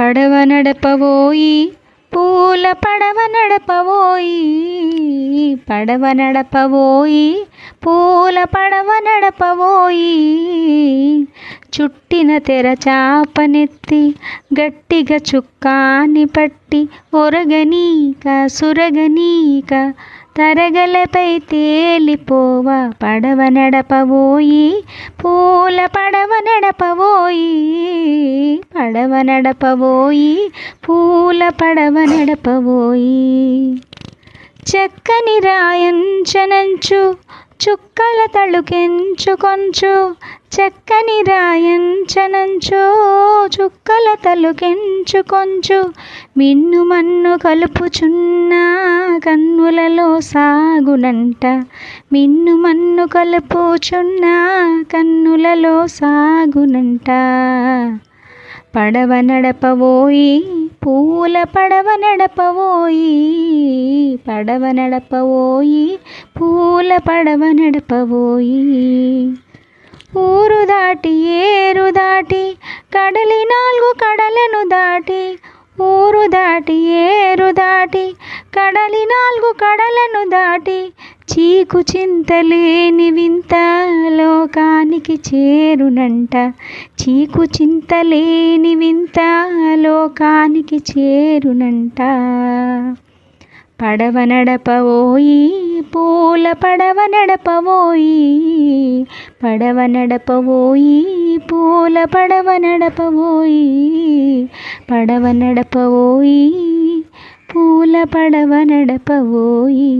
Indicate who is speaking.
Speaker 1: పడవ నడపవోయి పూల పడవ నడపవోయి పడవ నడపవోయి పూల పడవ నడపవోయి. చుట్టిన తెర చాపనెత్తి గట్టిగా చుక్కాని పట్టి ఒరగనీక సురగనీక తరగలపై తేలిపోవ పడవ నడపవోయి పూల పడవ నడపవోయి. పడవ నడపబోయి పూల పడవ నడపబోయి. చక్కని రాయంచనంచు చుక్కల తళుకెంచు కొంచు. చక్కని రాయంచనంచు చుక్కల తలుకెంచు కొంచు. మిన్ను మన్ను కలుపుచున్న కన్నులలో సాగునంట. మిన్ను మన్ను కలుపుచున్న కన్నులలో సాగునంట. పడవ నడపవోయి పూల పడవ నడపవోయి పడవ నడపవోయి పూల పడవ నడపవోయి. ఊరు దాటి ఏరు దాటి కడలి నాలుగు కడలను దాటి ఊరు దాటి ఏరు దాటి కడలి నాలుగు కడలను దాటి చీకు చింతలేని వింత లోకానికి చేరునంట. చీకు చింతలేని వింత లోకానికి చేరునంట. పడవ నడపవోయి పూల పడవ నడపవోయి పడవ నడపవోయి పూల పడవ నడపవోయి పడవ నడపవోయి పూల పడవ నడపవోయి.